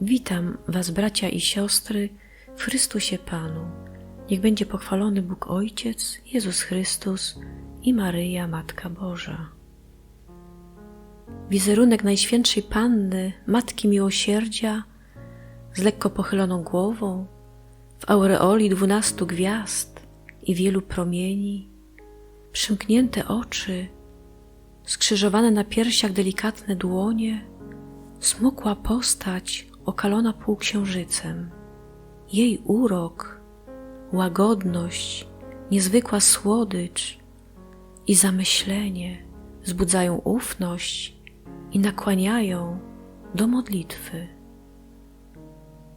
Witam Was, bracia i siostry, w Chrystusie Panu. Niech będzie pochwalony Bóg Ojciec, Jezus Chrystus i Maryja, Matka Boża. Wizerunek Najświętszej Panny, Matki Miłosierdzia, z lekko pochyloną głową, w aureoli dwunastu gwiazd i wielu promieni, przymknięte oczy, skrzyżowane na piersiach delikatne dłonie, smukła postać okalona półksiężycem. Jej urok, łagodność, niezwykła słodycz i zamyślenie wzbudzają ufność i nakłaniają do modlitwy.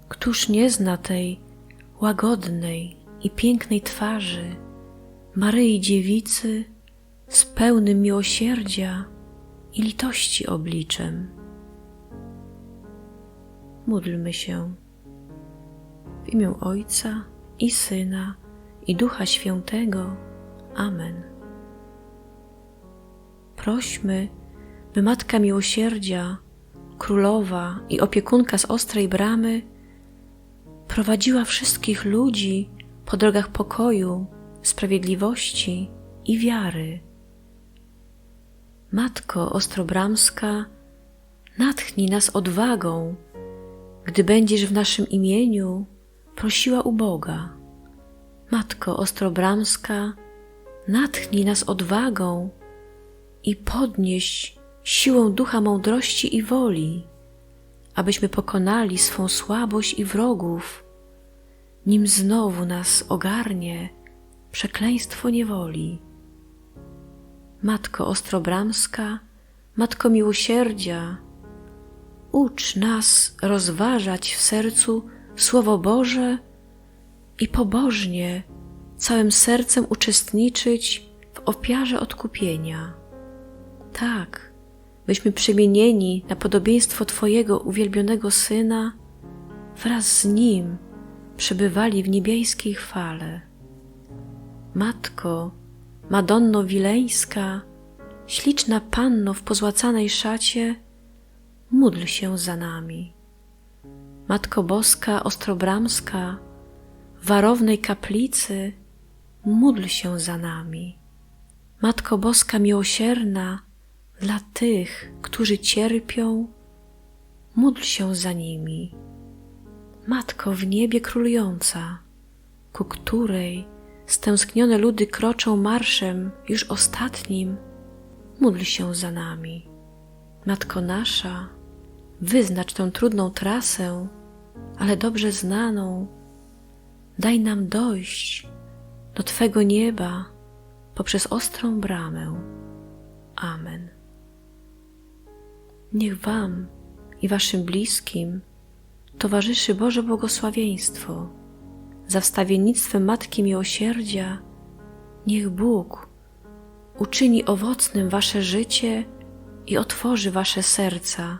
Któż nie zna tej łagodnej i pięknej twarzy Maryi Dziewicy z pełnym miłosierdzia i litości obliczem? Módlmy się. W imię Ojca i Syna i Ducha Świętego. Amen. Prośmy, by Matka Miłosierdzia, Królowa i opiekunka z ostrej bramy prowadziła wszystkich ludzi po drogach pokoju, sprawiedliwości i wiary. Matko Ostrobramska, natchnij nas odwagą, gdy będziesz w naszym imieniu prosiła u Boga. Matko Ostrobramska, natchnij nas odwagą i podnieś siłą ducha mądrości i woli, abyśmy pokonali swą słabość i wrogów, nim znowu nas ogarnie przekleństwo niewoli. Matko Ostrobramska, Matko Miłosierdzia, ucz nas rozważać w sercu Słowo Boże i pobożnie całym sercem uczestniczyć w ofiarze odkupienia. Tak, byśmy przemienieni na podobieństwo Twojego uwielbionego Syna, wraz z Nim przebywali w niebieskiej chwale. Matko, Madonno Wileńska, śliczna Panno w pozłacanej szacie, módl się za nami. Matko Boska Ostrobramska, warownej kaplicy, módl się za nami. Matko Boska Miłosierna, dla tych, którzy cierpią, módl się za nimi. Matko w niebie królująca, ku której stęsknione ludy kroczą marszem już ostatnim, módl się za nami. Matko nasza, wyznacz tę trudną trasę, ale dobrze znaną. Daj nam dojść do Twego nieba poprzez ostrą bramę. Amen. Niech Wam i Waszym bliskim towarzyszy Boże błogosławieństwo. Za wstawiennictwem Matki Miłosierdzia, niech Bóg uczyni owocnym Wasze życie i otworzy Wasze serca,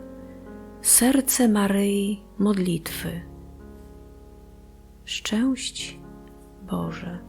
Serce Maryi Modlitwy. Szczęść Boże.